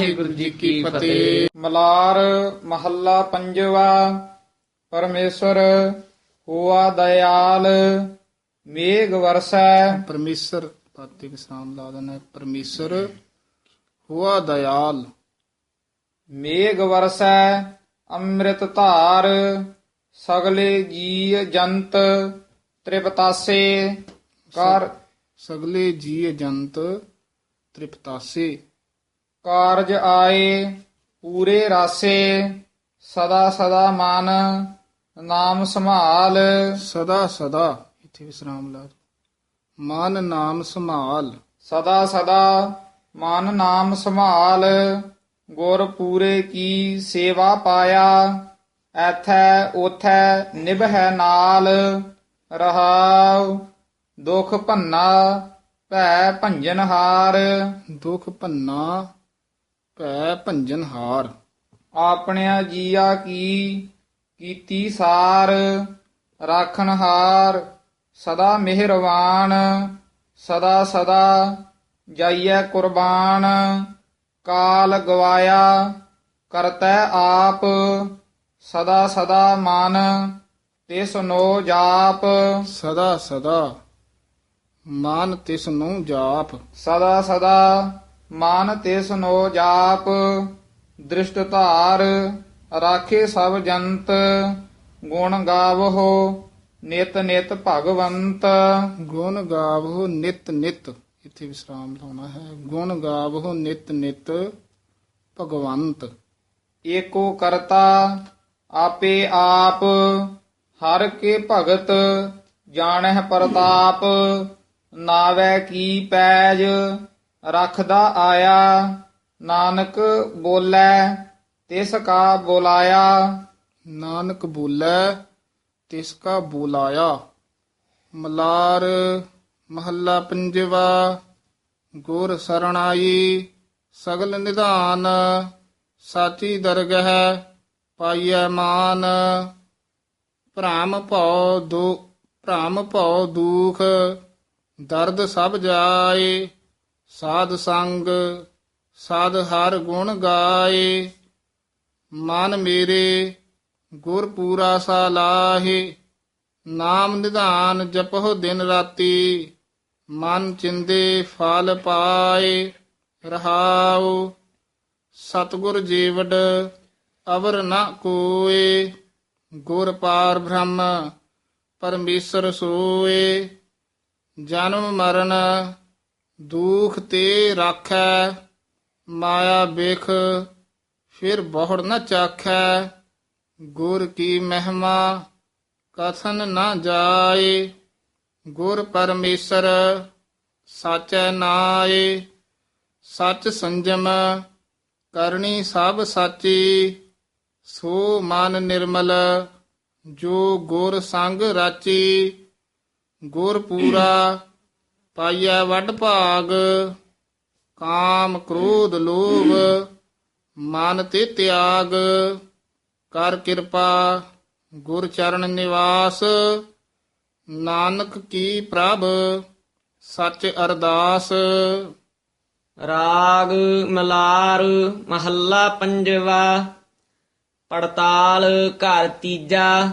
ਵਾਹਿਗੁਰੂ ਜੀ ਕੀ ਫਤਿਹ। ਮਲਾਰ ਮਹੱਲਾ ਪੰਜਵਾ ਪਰਮੇਸ਼ਰ ਹੋਆ ਦਇਆਲ ਮੇਘ ਵਰਸੈ। ਪਰਮੇਸ਼ਰ ਪਾਤੇ ਵਿਸਰਾਮ ਲਾ ਦੇਣਾ। ਪਰਮੇਸ਼ਰ ਹੋਆ ਦਇਆਲ। ਮੇਘ ਵਰਸੈ ਅੰਮ੍ਰਿਤ ਧਾਰ ਸਗਲੇ ਜੀ ਜੰਤ ਤ੍ਰਿਪਤਾਸੇ। ਕਰ ਸਗਲੇ ਜੀ ਜੰਤ ਤ੍ਰਿਪਤਾਸੇ। ਕਾਰਜ ਆਏ ਪੂਰੇ ਰਾਸੇ ਸਦਾ ਸਦਾ ਮਨ ਨਾਮ ਸੰਭਾਲ। ਸਦਾ ਸਦਾ ਇੱਥੇ ਵਿਸਰਾਮ ਲਾ। ਮਨ ਨਾਮ ਸੰਭਾਲ। ਸਦਾ ਸਦਾ ਮਨ ਨਾਮ ਸੰਭਾਲ ਗੁਰ ਪੂਰੇ ਕੀ ਸੇਵਾ ਪਾਇਆ ਐਥੈ ਉਥੈ ਨਿਭੈ ਨਾਲ। ਰਹਾਉ ਦੁਖ ਭੰਨਾ ਭੈ ਭੰਜਨ ਹਾਰ ਦੁਖ ਭੰਨਾ ਭੈ ਭੰਜਨ ਹਾਰ। ਆਪਣਿਆ ਜੀਆ ਕੀ ਕੀਤੀ ਸਾਰ ਰਾਖਣ ਹਾਰ ਸਦਾ ਮਿਹਰਵਾਨ ਸਦਾ ਸਦਾ ਜਾਈਐ ਕੁਰਬਾਨ ਕਾਲ ਗਵਾਇਆ ਕਰਤੈ ਆਪ ਸਦਾ ਸਦਾ ਮਨ ਤਿਸ ਨੋ ਜਾਪ। ਸਦਾ ਸਦਾ ਮਨ ਤਿਸ ਨੂੰ ਜਾਪ। ਸਦਾ ਸਦਾ ਮਨ ਤਿਸ ਨੋ ਜਾਪ ਦ੍ਰਿਸ਼ਟ ਧਾਰ ਰਾਖੇ ਸਭ ਜੰਤ ਗੁਣ ਗਾਵਹੋ ਨਿਤ ਨਿਤ ਭਗਵੰਤ। ਗੁਣ ਗਾਵੋ ਨਿਤ ਨਿਤ। ਇੱਥੇ ਵਿਸਰਾਮ ਲਾਉਣਾ ਹੈ। ਗੁਣ ਗਾਵੋ ਨਿਤ ਨਿਤ ਭਗਵੰਤ। ਏਕੋ ਕਰਤਾ ਆਪੇ ਆਪ ਹਰ ਕੇ ਭਗਤ ਜਾਣਹਿ ਪ੍ਰਤਾਪ ਨਾਵੈ ਕੀ ਪੈਜ ਰਖਦਾ ਆਇਆ, ਨਾਨਕ ਬੋਲੇ, ਤਿਸ ਕਾ ਬੁਲਾਇਆ। ਨਾਨਕ ਬੋਲੇ, ਤਿਸ ਕਾ ਬੁਲਾਇਆ। ਮਲਾਰ ਮਹੱਲਾ ਪੰਜਵਾ, ਗੁਰ ਸਰਣਾਈ ਸਗਲ ਨਿਧਾਨ, ਸਾਚੀ ਦਰਗਹ ਪਾਈਐ ਮਾਨ। ਭ੍ਰਮ ਭਉ ਦੋ ਭ੍ਰਮ ਭਉ ਦੁਖ, ਦਰਦ ਸਭ ਜਾਏ। ਸਾਧ ਸੰਗ, ਸਾਧ ਹਰ ਗੁਣ ਗਾਏ। ਮਨ ਮੇਰੇ, ਗੁਰ ਪੂਰਾ ਸਾ ਲਾਹੇ। ਨਾਮ ਨਿਧਾਨ ਜਪਹੁ ਦਿਨ ਰਾਤੀ। ਮਨ ਚਿੰਦੇ ਫਲ ਪਾਏ, ਰਹਾਉ। ਸਤਗੁਰ ਜੀਵਡ ਅਵਰ ਨ ਕੋਏ। ਗੁਰ ਪਾਰ ਬ੍ਰਹਮ ਪਰਮੇਸ਼ਰ ਸੋਏ। ਜਨਮ ਮਰਨ ਦੁਖ ਤੇ ਰਾਖੈ, ਮਾਇਆ ਬਿਖ ਫਿਰ ਬਹੁੜ ਨ ਚਾਖੈ। ਗੁਰ ਕੀ ਮਹਿਮਾ, ਕਥਨ ਨਾ ਜਾਏ। ਗੁਰ ਪਰਮੇਸ਼ਰ, ਸਾਚੈ ਨਾਏ। ਸਚ ਸੰਜਮ, ਕਰਨੀ ਸਭ ਸਾਚੀ। ਸੋ ਮਨ ਨਿਰਮਲ, ਜੋ ਗੁਰ ਸੰਗ ਰਾਚੀ। ਗੁਰ ਪੂਰਾ ਪਾਈਐ ਵੱਡ ਭਾਗ, ਕਾਮ ਕ੍ਰੋਧ ਲੋਭ, ਮਨ ਤੇ ਤਿਆਗ, ਕਰ ਕਿਰਪਾ, ਗੁਰ ਚਰਨ ਨਿਵਾਸ, ਨਾਨਕ ਕੀ ਪ੍ਰਭ, ਸੱਚ ਅਰਦਾਸ। ਰਾਗ ਮਲਾਰ ਮਹੱਲਾ ਪੰਜਵਾ, ਪੜਤਾਲ ਘਰ ਤੀਜਾ,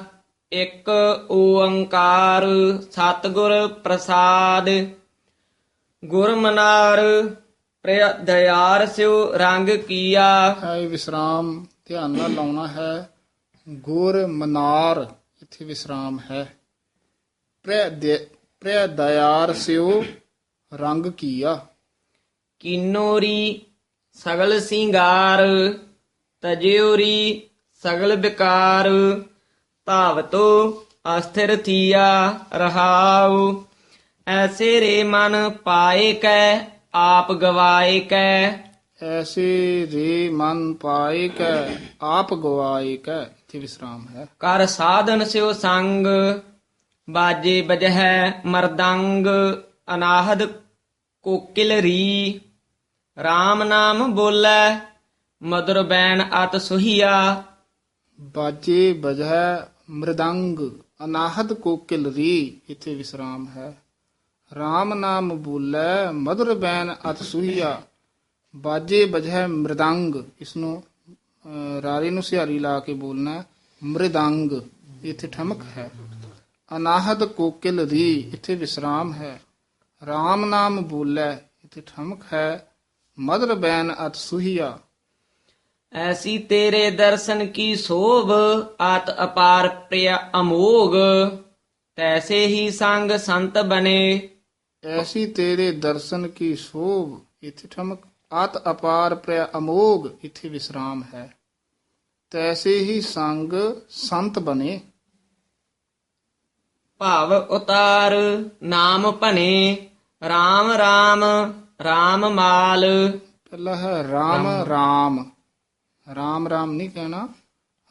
ਇੱਕ ਓੰਕਾਰ, ਸਤਿਗੁਰ ਪ੍ਰਸਾਦ। ਗੁਰ ਮਨਾਰ ਪ੍ਰਿਆ ਦਇਆਰ ਸਿਉ ਰੰਗ ਕੀਆ। ਹੈ ਵਿਸਰਾਮ ਧਿਆਨ ਨਾਲ ਲਾਉਣਾ ਹੈ। ਗੁਰ ਮਨਾਰ ਇੱਥੇ ਵਿਸਰਾਮ ਹੈ। ਪ੍ਰਿਆ ਸਿਓ ਰੰਗ ਕੀਆ। ਕੀਨੋਰੀ ਸਗਲ ਸਿੰਗਾਰ। ਤਜਿਉਰੀ ਸਗਲ ਬਿਕਾਰ। ਧਾਵਤੋ ਅਸਥਿਰ ਥੀਆ ਰਹਾਉ। ਐਸੇ ਰੇ ਮਨ ਪਾਏ ਕੈ ਆਪ ਗਵਾਏ ਕੈ। ਐਸੇ ਰੇ ਮਨ ਪਾਏ ਕੈ ਆਪ ਗਵਾਏ ਕੈ। ਇੱਥੇ ਵਿਸਰਾਮ ਹੈ। ਕਰ ਸਾਧਨ ਸਿਓ ਸੰਗ ਬਾਜੇ ਬਜਹਿ ਮਰਦੰਗ ਅਨਾਹਦ ਕੋਕਿਲ ਰੀ। RAM ਨਾਮ ਬੋਲੇ ਮధుਰ ਬੈਣ ਅਤ ਸੁਹੀਆ। ਬਾਜੇ ਬਜੈ ਮ੍ਰਿਦੰਗ ਅਨਾਹਦ ਕੋਕਿਲ ਰੀ। ਇੱਥੇ ਵਿਸਰਾਮ ਹੈ। RAM ਨਾਮ ਬੋਲੇ ਮధుਰ ਬੈਨ ਅਤ ਸੁਹੀਆ। ਬਾਜੇ ਬਜੈ ਮ੍ਰਿਦੰਗ। ਇਸ ਨੂੰ ਅਹ, ਰਾਰੇ ਨੂੰ ਸਿਹਾਰੀ ਲਾ ਕੇ ਬੋਲਣਾ ਮ੍ਰਿਦੰਗ। ਇੱਥੇ ਠਮਕ ਹੈ। ਅਨਾਹਦ ਕੋਕਿਲ ਰੀ ਇੱਥੇ ਵਿਸਰਾਮ ਹੈ। RAM ਨਾਮ ਬੋਲੇ ਇੱਥੇ ਠਮਕ ਹੈ ਮਦਰ ਬੈਨ ਅਤ ਸੁਹੀਆ। ਐਸੀ ਤੇਰੇ ਦਰਸ਼ਨ ਕੀ ਸੋਭ ਆਤ ਅਪਾਰ ਪ੍ਰਿਯ ਅਮੋਗ। ਤੈਸੇ ਹੀ ਸੰਗ ਸੰਤ ਬਨੇ। ਐਸੀ ਤੇਰੇ ਦਰਸ਼ਨ ਕੀ ਸ਼ੋਭ? ਇੱਥੇ ਠਮਕ ਅਤ ਅਪਾਰ ਪ੍ਰਿਆ ਅਮੋਗ ਇੱਥੇ ਵਿਸਰਾਮ ਹੈ। ਤੈਸੇ ਹੀ ਸੰਗ ਸੰਤ ਬਨੇ ਭਾਵ ਉਤਾਰ ਨਾਮ ਭਨੇ RAM RAM RAM ਮਾਲ। ਪਹਿਲਾ ਹੈ RAM RAM RAM RAM ਨਹੀਂ ਕਹਿਣਾ।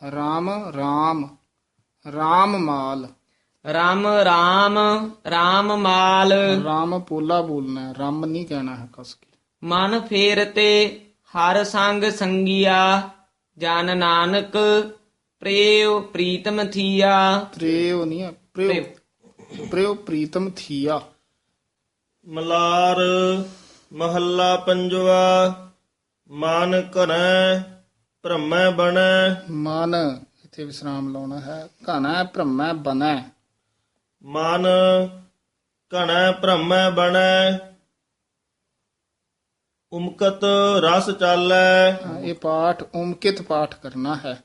RAM RAM RAM ਮਾਲ। RAM RAM RAM ਮਾਲ। RAM ਪੋਲਾ ਬੋਲਣਾ ਹੈ ਰਾਮ ਨਹੀਂ ਕਹਿਣਾ ਹੈ ਕਸ ਕੇ। ਮਨ ਫੇਰ ਤੇ ਹਰ ਸੰਗ ਸੰਗੀਆ ਜਨ ਨਾਨਕ ਪ੍ਰੇਉ ਪ੍ਰੀਤਮ ਥੀਆ। ਪ੍ਰੇਉ ਨਹੀਂ ਹੈ ਪ੍ਰੇਉ ਪ੍ਰੇਉ ਪ੍ਰੀਤਮ ਥੀਆ। ਮਲਾਰ ਮਹੱਲਾ ਪੰਜਵਾ ਮਨ ਘਰੈ ਭ੍ਰਮੈ ਬਣੈ। ਮਨ ਇੱਥੇ ਵਿਸਰਾਮ ਲਾਉਣਾ ਹੈ ਘਨਾ ਭ੍ਰਮੈ ਬਨੈ ਮਨ ਘਣੈ ਭ੍ਰਮੈ ਬਣੈ ਉਮਕਤ ਰਸ ਚਾਲੈ। ਇਹ ਪਾਠ ਓਮਕਿਤ ਪਾਠ ਕਰਨਾ ਹੈ।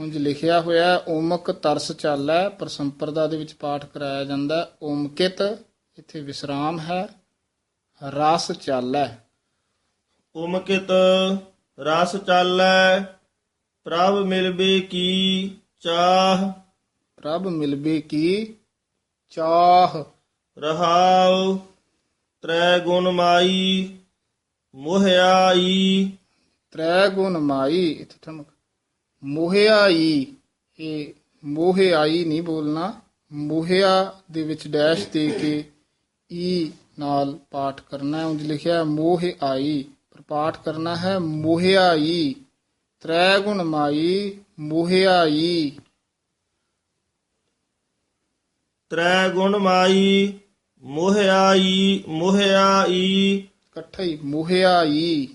ਉਂਝ ਲਿਖਿਆ ਹੋਇਆ ਹੈ, ਓਮਕ ਤਰਸ ਚਾਲੈ ਪਰ ਸੰਪਰਦਾ ਦੇ ਵਿੱਚ ਪਾਠ ਕਰਾਇਆ ਜਾਂਦਾ ਹੈ। ਓਮਕਿਤ ਇੱਥੇ ਵਿਸਰਾਮ ਹੈ ਰਸ ਚਾਲੈ। ਉਮਕਿਤ ਰਸ ਚਾਲੈ ਪ੍ਰਭ ਮਿਲਬੇ ਕੀ ਚਾਹ। ਪ੍ਰਭ ਮਿਲਬੇ ਕੀ ਚਾਹ। ਰਹਾਉ ਤ੍ਰੈ ਗੁਣ ਮਾਈ ਮੋਹਿਆਈ। ਤ੍ਰੈ ਗੁਣ ਮਾਈ ਇੱਥੇ ਠਮਕ। ਮੋਹਿਆਈ ਇਹ ਮੋਹਿਆਈ ਨਹੀਂ ਬੋਲਣਾ ਮੋਹਿਆ ਦੇ ਵਿੱਚ ਡੈਸ਼ ਦੇ ਕੇ ਈ ਨਾਲ ਪਾਠ ਕਰਨਾ ਹੈ ਉਂਝ ਲਿਖਿਆ ਹੈ ਮੋਹ ਆਈ ਪਰ ਪਾਠ ਕਰਨਾ ਹੈ ਮੋਹਿਆਈ। ਤ੍ਰੈ ਗੁਣ ਮਾਈ ਮੋਹਿਆਈ। ਤ੍ਰੈ ਗੁਣ ਮਾਈ ਮੋਹਿਆਈ ਮੋਹਿਆਈ। ਇਕੱਠਾ ਹੀ ਮੋਹਿਆਈ।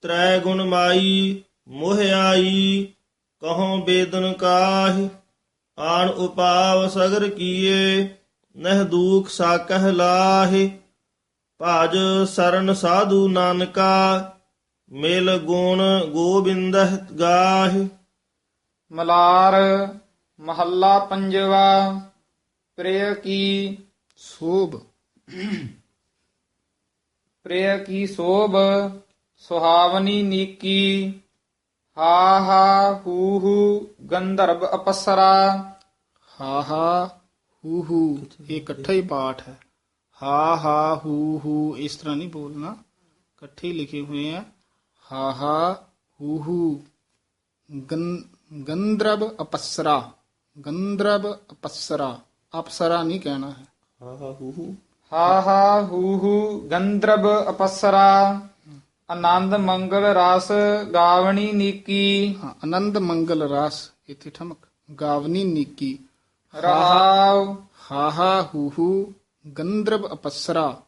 ਤ੍ਰੈ ਗੁਣ ਮਾਈ ਮੋਹਿਆਈ ਕਹੋ ਬੇਦਨ ਕਾਹ ਆਣ ਉਪਾਵ ਸਗਰ ਕੀਏ ਨਹਿ ਦੂਖ ਸਾਕਹਿ ਲਾਹਿ। ਭਾਜ ਸਰਨ ਸਾਧੂ ਨਾਨਕਾ ਮਿਲ ਗੁਣ ਗੋਬਿੰਦਹ ਗਾਹਿ। ਮਲਾਰ ਮਹੱਲਾ ਪੰਜਵਾ ਪ੍ਰਿਯ ਕੀ ਸੋਭ ਪ੍ਰਿਯ ਕੀ ਸੋਭ ਸੁਹਾਵਨੀ ਨੀਕੀ ਹਾ ਹਾ ਹੂ ਹੂ ਗੰਧਰਵ ਅਪਸਰਾ ਹਾ ਹਾ ਹੂ ਹੂ ਇਹ ਇਕੱਠਾ ਹੀ ਪਾਠ ਹੈ ਹਾ ਹਾ ਹੂ ਹੂ ਇਸ ਤਰ੍ਹਾਂ ਨਹੀਂ ਬੋਲਣਾ ਇਕੱਠੇ ਹੀ ਲਿਖੇ ਹੋਏ ਆ ਹਾ ਹਾ ਹੂ ਹੂ ਗੰ- ਗੰਧਰਵ ਅਪਸਰਾ ਗੰਧਰਵ ਅਪਸਰਾ ਅਪਸਰਾ ਨਹੀਂ ਕਹਿਣਾ ਹੈ। ਹਾ ਹਾ ਹੂ ਹੂ। ਗੰਧਰਵ ਅਪਸਰਾ ਆਨੰਦ ਮੰਗਲ ਰਸ ਗਾਵਣੀ ਨੀਕੀ। ਹਾਂ ਆਨੰਦ ਮੰਗਲ ਰਸ ਇੱਥੇ ਠਮਕ। ਗਾਵਨੀ ਨੀਕੀ। ਰਹਾਉ ਹਾ। ਹਾ ਹੂ ਹੂ ਗੰਧਰਵ ਅਪਸਰਾ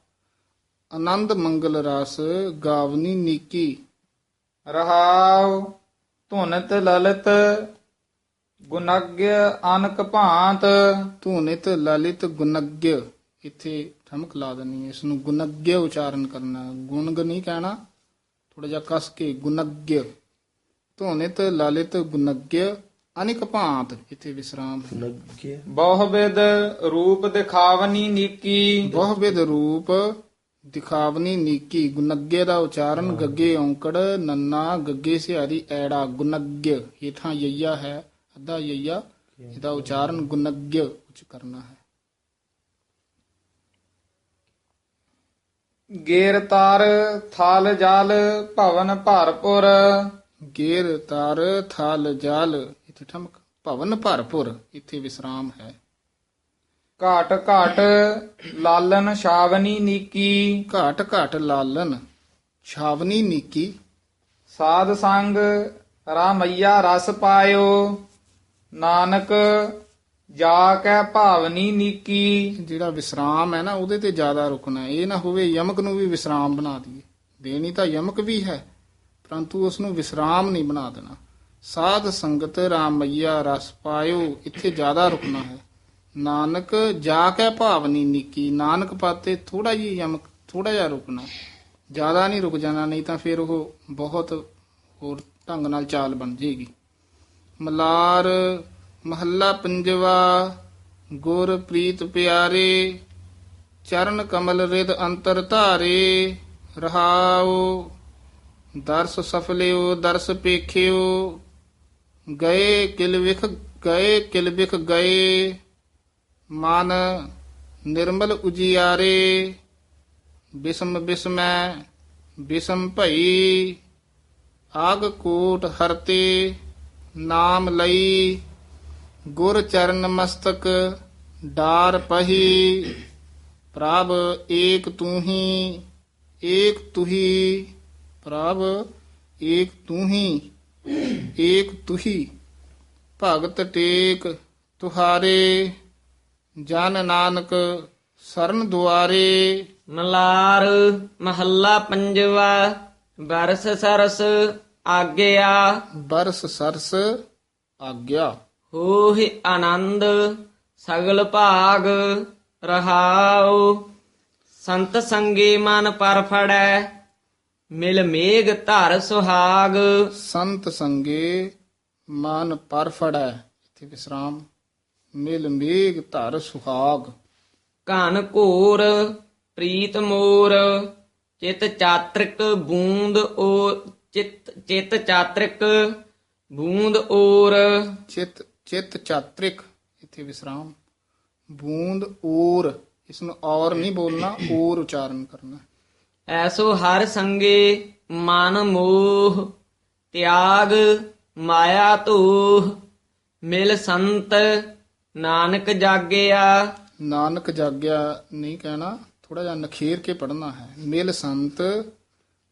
ਆਨੰਦ ਮੰਗਲ ਰਸ ਗਾਵਨੀ ਨੀਕੀ। ਰਹਾਉ ਧੁਨਤ ਲਲਿਤ ਗੁਨਗ੍ਯ ਅਨਕ ਭਾਂਤ ਧੂਨਿਤ ਲਲਿਤ ਗੁਨਗ੍ਯ ਇੱਥੇ ਠਮਕ ਲਾ ਹੈ ਇਸ ਨੂੰ ਗੁਨਗ੍ਯ ਉਚਾਰਨ ਕਰਨਾ। ਗੁਣਗ ਨਹੀਂ ਕਹਿਣਾ ਥੋੜਾ ਜਿਹਾ ਕਸ ਕੇ ਗੁਨਗ੍ਯ ਧੂਨਿਤ ਲਲਿਤ ਗੁਨਗ੍ਯ ਅਨਿਕ ਭਾਂਤ। ਇੱਥੇ ਵਿਸਰਾਮ। ਹੈ ਬਹੁ ਵਿਦ ਰੂਪ ਦਿਖਾਵਨੀ ਨੀਕੀ। ਬਹੁ ਵਿਧ ਰੂਪ ਦਿਖਾਵਨੀ ਨੀਕੀ। ਗੁਨਗ੍ਯ ਦਾ ਉਚਾਰਨ ਗੱਗੇ ਔਂਕੜ ਨੰਨਾ ਗੱਗੇ ਸਿਹਾਰੀ ਐੜਾ ਗੁਨਗ੍ਯ ਇਥਾਂ ਯਈਆ ਹੈ। ਅੱਧਾ ਯਈਆ ਇਹਦਾ ਉਚਾਰਨ ਗੁਨਗ੍ਯ ਉਚ ਕਰਨਾ ਹੈ। ਗੇਰ ਤਾਰ ਥਲ ਜਲ ਭਵਨ ਭਰਪੁਰ। ਗੇਰ ਤਰ ਥਲ ਜਲ ਇੱਥੇ ਠਮਕ ਭਵਨ ਭਰਪੁਰ ਇੱਥੇ ਵਿਸਰਾਮ ਹੈ। ਘਾਟ ਘਾਟ ਲਾਲਨ ਸ਼ਾਵਨੀ ਨੀਕੀ। ਘਾਟ ਘਾਟ ਲਾਲਨ ਛਾਵਨੀ ਨੀਕੀ। ਸਾਧ ਸੰਗ ਰਾਮਈਆ ਰਸ ਪਾਇਓ। ਨਾਨਕ ਜਾ ਕੈ ਭਾਵਨੀ ਨੀਕੀ। ਜਿਹੜਾ ਵਿਸਰਾਮ ਹੈ ਨਾ, ਉਹਦੇ ਤੇ ਜ਼ਿਆਦਾ ਰੁਕਣਾ ਇਹ ਨਾ ਹੋਵੇ ਯਮਕ ਨੂੰ ਵੀ ਵਿਸਰਾਮ ਬਣਾ ਦਈਏ। ਦੇਣੀ ਤਾਂ ਯਮਕ ਵੀ ਹੈ, ਪਰੰਤੂ ਉਸ ਨੂੰ ਵਿਸਰਾਮ ਨਹੀਂ ਬਣਾ ਦੇਣਾ। ਸਾਧ ਸੰਗਤ ਰਾਮਈਆ ਰਸ ਪਾਇਓ, ਇੱਥੇ ਜ਼ਿਆਦਾ ਰੁਕਣਾ ਹੈ। ਨਾਨਕ ਜਾ ਕੇ ਭਾਵਨੀ ਨਿੱਕੀ। ਨਾਨਕ ਪਾਤੇ ਥੋੜਾ ਜਿਹਾ ਯਮਕ ਥੋੜਾ ਜਿਹਾ ਰੁਕਣਾ। ਜ਼ਿਆਦਾ ਨਹੀਂ ਰੁਕ ਜਾਣਾ, ਨਹੀਂ ਤਾਂ ਫਿਰ ਉਹ ਬਹੁਤ ਹੋਰ ਢੰਗ ਨਾਲ ਚਾਲ ਬਣ ਜੇਗੀ। ਮਲਾਰ ਮਹੱਲਾ ਪੰਜਵਾ ਗੁਰ ਪ੍ਰੀਤ ਪਿਆਰੇ, ਚਰਨ ਕਮਲ ਰਿਦ ਅੰਤਰ ਧਾਰੇ, ਰਹਾਉ, ਦਰਸ ਸਫਲਿਓ, ਦਰਸ ਪੇਖਿਓ, ਗਏ ਕਿਲ ਵਿਖ, ਗਏ ਕਿਲ ਵਿਖ ਗਏ, ਮਨ ਨਿਰਮਲ ਉਜਿਆਰੇ, ਬਿਸਮ ਬਿਸਮੈ, ਬਿਸਮ ਭਈ, ਆਗ ਕੋਟ ਹਰਤੇ ਨਾਮ ਲਈ ਗੁਰ ਚਰਨ ਮਸਤਕ ਡਾਰ ਪਹੀ, ਪ੍ਰਭ ਏਕ ਤੂੰ ਹੀ ਏਕ ਤੁਹੀ, ਪ੍ਰਭ ਏਕ ਤੂੰ ਹੀ ਏਕ ਤੁਹੀ। ਭਗਤ ਟੇਕ ਤੁਹਾਰੇ, ਜਨ ਨਾਨਕ ਸਰਨ ਦੁਆਰੇ। ਮਲਾਰ ਮਹੱਲਾ ਪੰਜਵਾ, ਬਰਸ ਸਰਸ ਆਗਿਆ। ਬਰਸ ਸਰਸ ਆਗਿਆ। ਹੋਹਿ ਆਨੰਦ ਸਗਲ ਭਾਗ ਰਹਾਉ। ਸੰਤ ਸੰਗੇ ਮਨ ਪਰ ਫੜੈ ਮਿਲ ਮੇਘ ਧਰ ਸੁਹਾਗ। ਸੰਤ ਸੰਗੇ ਮਨ ਪਰ ਫੜੈ ਇਥੇ ਵਿਸਰਾਮ। ਮਿਲ ਮੇਘ ਧਰ ਸੁਹਾਗ। ਘਨ ਘੋਰ ਪ੍ਰੀਤ ਮੋਰ ਚਿਤ ਚਾਤ੍ਰਿਕ ਬੂੰਦ ਓ ਚਿਤ ਚਿਤ ਚਾਤ੍ਰਿਕ ਬੂੰਦ ਔਰ ਚਿਤ ਚਿਤ ਚਾਤ੍ਰਿਕ ਇਥੇ ਵਿਸਰਾਮ ਬੂੰਦ ਔਰ ਇਸ ਨੂੰ ਔਰ ਨਹੀਂ ਬੋਲਣਾ ਔਰ ਉਚਾਰਨ ਕਰਨਾ ਐਸੋ ਹਰ ਸੰਗੇ ਮਨ ਮੋਹ ਤਿਆਗ ਮਾਇਆ ਧੂਹ ਮਿਲ ਸੰਤ ਨਾਨਕ ਜਾਗਿਆ ਨਾਨਕ ਜਾਗਿਆ ਨਹੀਂ ਕਹਿਣਾ ਥੋੜਾ ਜਿਹਾ ਨਖੇਰ ਕੇ ਪੜਨਾ ਹੈ ਮਿਲ ਸੰਤ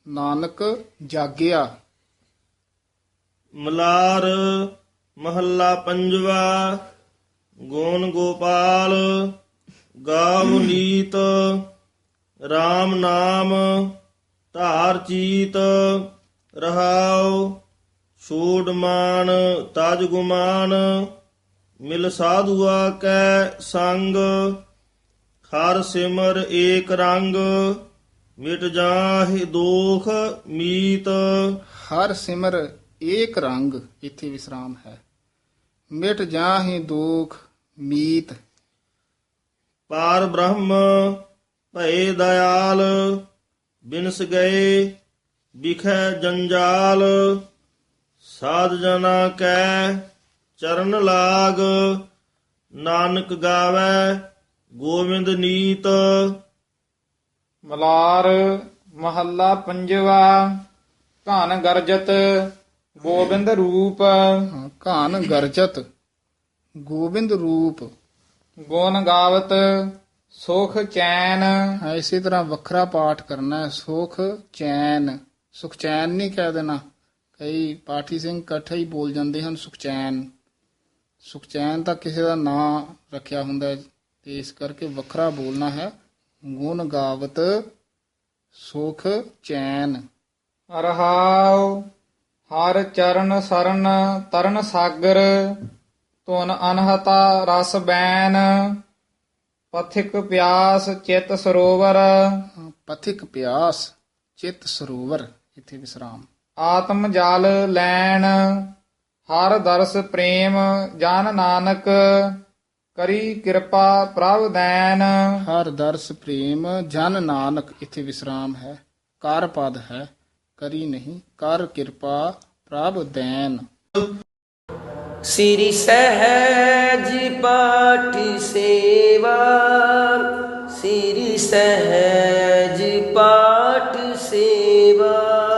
ਨਾਨਕ ਜਾਗਿਆ। ਮਲਾਰ ਮਹੱਲਾ ਪੰਜਵਾ ਗੋਨ ਗੋਪਾਲ ਗਾਵ ਨੀਤ RAM ਨਾਮ, ਧਾਰ ਚੀਤ, ਰਹਾਉ, ਛੋੜ ਮਾਨ ਤਜ ਗੁਮਾਨ, ਮਿਲ ਸਾਧੂਆ ਕੈ ਸੰਗ, ਹਰ ਸਿਮਰ ਏਕ ਰੰਗ ਮਿਟ ਜਾਹਿ ਦੋਖ ਮੀਤ। ਹਰ ਸਿਮਰ ਏਕ ਰੰਗ ਇੱਥੇ ਵਿਸਰਾਮ ਹੈ। ਮਿਟ ਜਾਹੀ ਦੁਖ ਮੀਤ। ਪਾਰ ਬ੍ਰਹਮ ਭਏ ਦਇਆਲ ਬਿਨਸ ਗਏ ਵਿਖੈ ਜੰਜਾਲ। ਸਾਧ ਜਨਾ ਕੈ ਚਰਨ ਲਾਗ ਨਾਨਕ ਗਾਵੇ ਗੋਬਿੰਦ ਨੀਤ। ਮਲਾਰ ਮਹੱਲਾ ਪੰਜਵਾ ਧਨ ਗਰਜਤ ਗੋਬਿੰਦ ਰੂਪ। ਹਾਂ, ਘਾਨ ਗਰਜਤ ਗੋਬਿੰਦ ਰੂਪ। ਗੁਣ ਗਾਵਤ ਸੁਖ ਚੈਨ। ਹਾਂ, ਇਸੇ ਤਰ੍ਹਾਂ ਵੱਖਰਾ ਪਾਠ ਕਰਨਾ ਹੈ ਸੁਖ ਚੈਨ। ਸੁਖ ਚੈਨ ਨਹੀਂ ਕਹਿ ਦੇਣਾ। ਕਈ ਪਾਠੀ ਸਿੰਘ ਇਕੱਠੇ ਹੀ ਬੋਲ ਜਾਂਦੇ ਹਨ ਸੁਖਚੈਨ ਸੁਖਚੈਨ ਤਾਂ ਕਿਸੇ ਦਾ ਨਾਂ ਰੱਖਿਆ ਹੁੰਦਾ ਹੈ ਤੇ ਇਸ ਕਰਕੇ ਵੱਖਰਾ ਬੋਲਣਾ ਹੈ। ਗੁਣ ਗਾਵਤ ਸੁਖ ਚੈਨ। ਰਹਾਉ ਹਰ ਚਰਨ ਸਰਨ ਤਰਨ ਸਾਗਰ ਧੁਨ ਅਨਹਤਾ ਰਸ ਬੈਨ। ਪਥਿਕ ਪਿਆਸ ਚਿਤ ਸਰੋਵਰ। ਪਥਿਕ ਪਿਆਸ ਚਿਤ ਸਰੋਵਰ ਇੱਥੇ ਵਿਸਰਾਮ। ਆਤਮ ਜਲ ਲੈਣ ਹਰ ਦਰਸ ਪ੍ਰੇਮ ਜਨ ਨਾਨਕ। ਕਰੀ ਕਿਰਪਾ ਪ੍ਰਭ ਦੈਨ। ਹਰ ਦਰਸ ਪ੍ਰੇਮ ਜਨ ਨਾਨਕ ਇਥੇ ਵਿਸਰਾਮ ਹੈ। ਕਰ ਪਦ ਹੈ ਕਰੀ ਨਹੀਂ ਕਰ ਕਿਰਪਾ ਪ੍ਰਭ ਦੈਨ। ਸ੍ਰੀ ਸਹਿਜ ਪਾਠ ਸੇਵਾ ਸ੍ਰੀ ਸਹਿਜ ਪਾਠ ਸੇਵਾ।